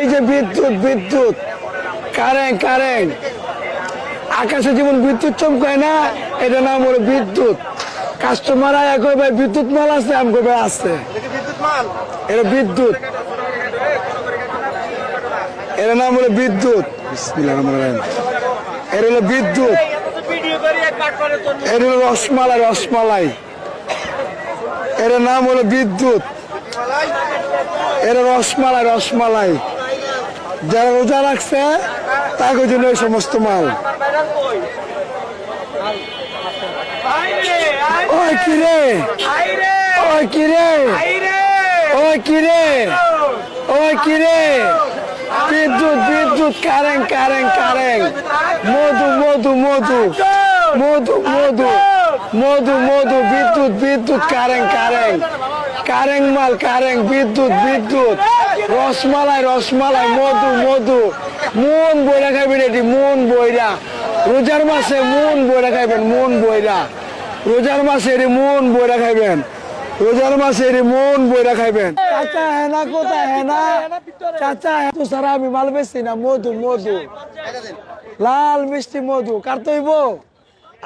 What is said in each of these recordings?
এই যে বিদ্যুৎ বিদ্যুৎ। Current current. আকাশে যেমন বিদ্যুৎ চমকায় না এটা নাম হলো বিদ্যুৎ। কাস্টমার আয়া ভাই, বিদ্যুৎ মাল আছে? আমি ভাই, আছে। এটা বিদ্যুৎ। এর নাম হলো বিদ্যুৎ। এর হলো বিদ্যুৎ। এর হলো রসমালাই রসমালাই। এর নাম হলো বিদ্যুৎ। এর রসমালাই রসমালাই। যারা রোজা রাখছে তাদের জন্য এই সমস্ত মাল। কিরে বিদ্যুৎ বিদ্যুৎ, কারেন্ট কারেন্ট কারেন্ট। মধু মধু মধু। মধু মধু। মধু মধু, বিদ্যুৎ বিদ্যুৎ, কারেন্ট কারেন্ট। কারেন্ট মাল, কারেন্ট, বিদ্যুৎ বিদ্যুৎ। রসমালাই রসমালাই, মধু মধু। মন বইরা খাইবেন এটি, মন বইরা। রোজার মাসে মন বইরা খাইবেন, মন বইরা। রোজার মাসে এটি মন বইরা খাইবেন। রোজার মাসে এটি মন বইরা খাইবেন। চাচা হেনা কোথায় হেনা চাচা তো সারা আমি মাল বেশি না, মধু মধু। লাল মিষ্টি মধু কাটতে হইব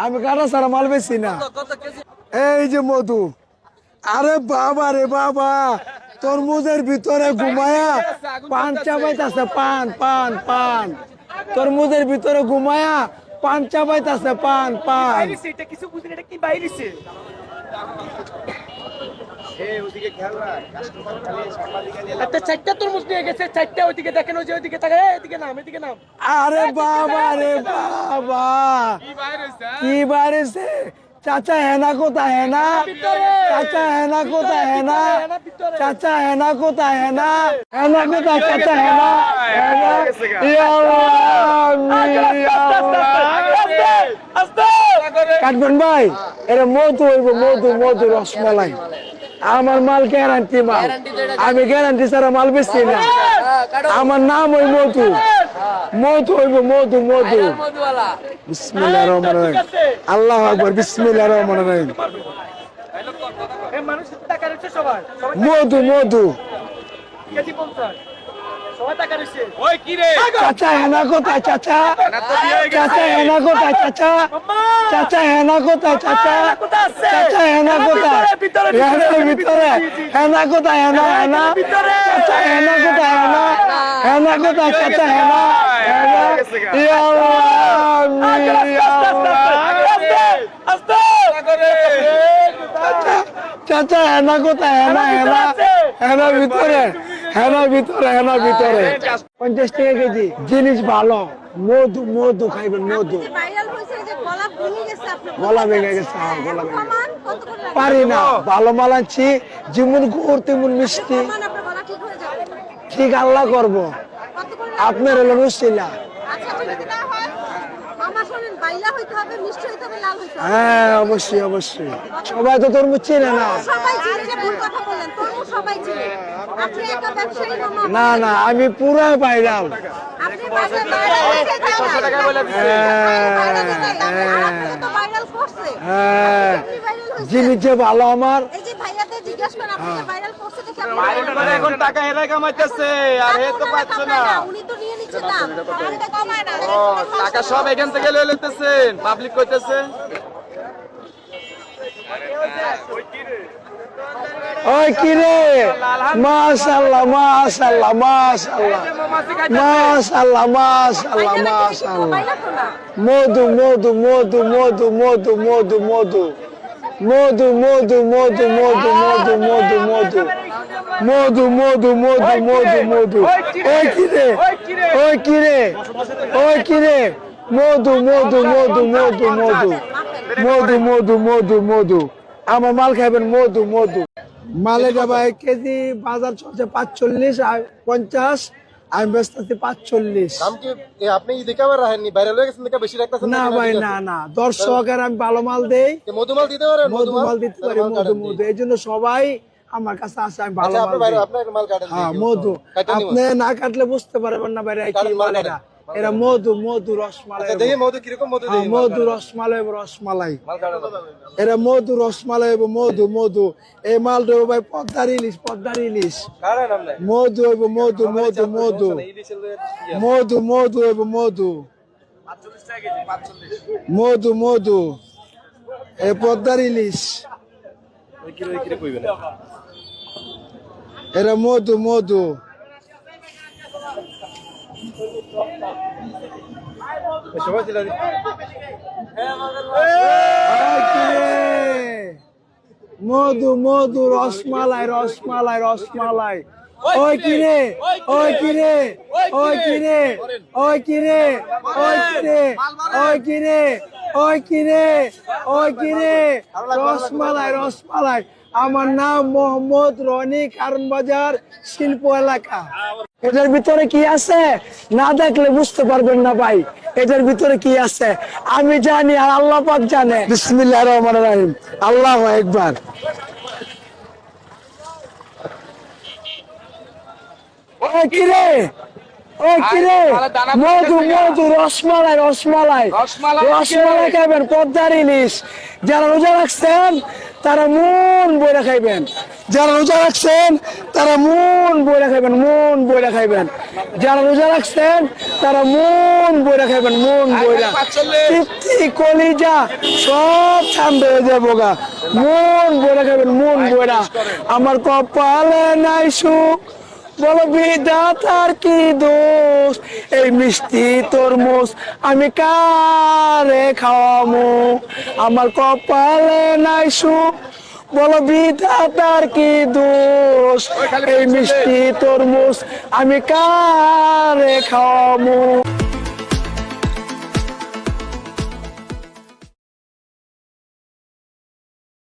আমি কাটা সারা মাল বেশি না। এই যে মধু। আরে বাবা রে বাবা। তরমুজের ভিতরে ঘুমায়া পান চাবাইতেছে পান পান পান। তরমুজের ভিতরে ঘুমায়া পান চাবাইতেছে পান পান। কিছু বুঝিনি এটা কি বাইরেছে? একটা চারটা তরমুজ নিয়ে গেছে চারটা ওইদিকে দেখেন ওই যে ওইদিকে তাকে এদিকে নাম এদিকে নাম। আরে বাবা রে বাবা। কি বাড়িছে চাচা হেনা কোথা হেনা চাচা হেনা কোথা হেনা চাচা হেনা কোথা হেনা হেনা কোথা চাচা হেনা হেনা ইয়া ইয়া। কাটবেন ভাই এটা মধু হইব মধু মধু রসমালাই আমার মাল গ্যারান্টি মাল। আমি গ্যারান্টি ছাড়া মাল বেচছি না। আমার নাম ওই মধু। মধু হইব মধু মধু। বিসমিল্লাহ রহমান রহিম। আল্লাহ আকবর বিসমিল্লাহ রহমান রহিম। মধু মধু। কেজি পঞ্চাশ। চাচা হেনা কোথায় চাচা? চাচা হেনা কোথায় চাচা? চাচা হেনা কোথায় চাচা? চাচা হেনা কোথায়? হেনার ভিতরে হেনা কোথায় হেনা হেনা চাচা হেনা কোথায় হেনা? হেনা কোথায় চাচা হেনা? হেনা? আল্লাহ, আল্লাহ। চাচা, চাচা হেনা কোথায় হেনা হেনা হেনার ভিতরে। হেনার ভিতরে হেনার ভিতরে। পঞ্চাশ টাকা কেজি। জিনিস ভালো। মধু মধু খাইবেন মধু। গলা ভেঙে গেছে গলা ভেঙে হ্যাঁ, পারি না। ভালো মাল আনছি যেমন গুড় তেমন মিষ্টি। ঠিক আল্লাহ করব। আপনার হলো মুশিলা হ্যাঁ অবশ্যই অবশ্যই। সবাই তো তোর চিনে না। না না আমি পুরো পাইলাম হ্যাঁ, হ্যাঁ। হ্যাঁ। যে ভালো আমার। টাকা আর টাকা সব এখান থেকে লেতেছেন পাবলিক করতেছে ওই কি রে মাশাআল্লাহ মাশাআল্লাহ মাশাআল্লাহ মাশাআল্লাহ মাশাআল্লাহ মাশাআল্লাহ বাইরে তো না মধু মধু মধু মধু মধু মধু মধু মধু মধু মধু মধু মধু মধু মধু মধু মধু মধু মধু ওই কি রে ওই কি রে ওই কি রে মধু মধু মধু মধু মধু মধু মধু মধু মধু আমার মাল খাইবেন মধু মধু। মালের ভাই কেজি বাজার চলছে পাঁচচল্লিশ আর পঞ্চাশ আমি ব্যস্ত আছি পাঁচচল্লিশ। আপনি দেখে আবার রাখেননি? বাইরে লয়ে গেছেন বেশি রাখতেছেন না ভাই না না দর্শকের আমি ভালো মাল দেই। মধুমাল দিতে পারেন মধু মাল? দিতে পারি মধু মধু। এই জন্য সবাই আমার কাছে আসে আমি ভালো আচ্ছা মাল দেই। হ্যাঁ মধু। আপনি না কাটলে বুঝতে পারবেন না বাইরে কি মাল মাল এটা এরা মধু মধু রসমালাই। আচ্ছা, দেখি মধু কীরকম মধু হ্যাঁ, মধু রসমালাই রসমালাই। এরা মধু রসমালাই মধু মধু। এই মাল দেবো ভাই পদ্মার ইলিশ পদ্মার ইলিশ। মধু এবং মধু মধু মধু। মধু মধু এবং মধু। মধু মধু। এ পদ্মার ইলিশ। এরা মধু মধু। মধু মধু রসমালাই রসমালাই রসমালাই ওই কিরে ওই কিরে ওই কিরে ওই কিরে ওই কিরে ওই কিরে ওই কিরে ওই কিরে রসমালাই রসমালাই আমার নাম মোহাম্মদ রনি কারণ বাজার শিল্প এলাকা এটার ভিতরে কি আছে? না দেখলে বুঝতে পারবেন না ভাই এটার ভিতরে কি আছে? আমি জানি আর আল্লাহ পাক জানে। বিসমিল্লাহ রহমান রাহিম। আল্লাহ একবার ওই কিরে? ওই কিরে? মধু মধু রসমালাই রসমালাই। রসমালাই রসমালাই খাইবেন পদ্মার ইলিশ। যারা রোজা রাখছেন তারা মন বইরা খাইবেন। যারা রোজা রাখছেন, তারা মন বইরা খাইবেন, মন বইরা খাইবেন। যারা রোজা রাখছেন, তারা মন বইরা খাইবেন, মন বইরা। তৃপ্তি, কলিজা সব ঠান্ডা হয়ে যাব গা মন বইরা খাইবেন, মন বইরা। আমার কপালে নাই সুখ, বলো বিধাতার কি দোষ? এই মিষ্টি তরমুজ আমি কারে খাওয়ামো? আমার কপালে নাই সুখ বলো বিধাতার কি দোষ? এই মিষ্টি তরমুজ আমি কারে খাওয়ামো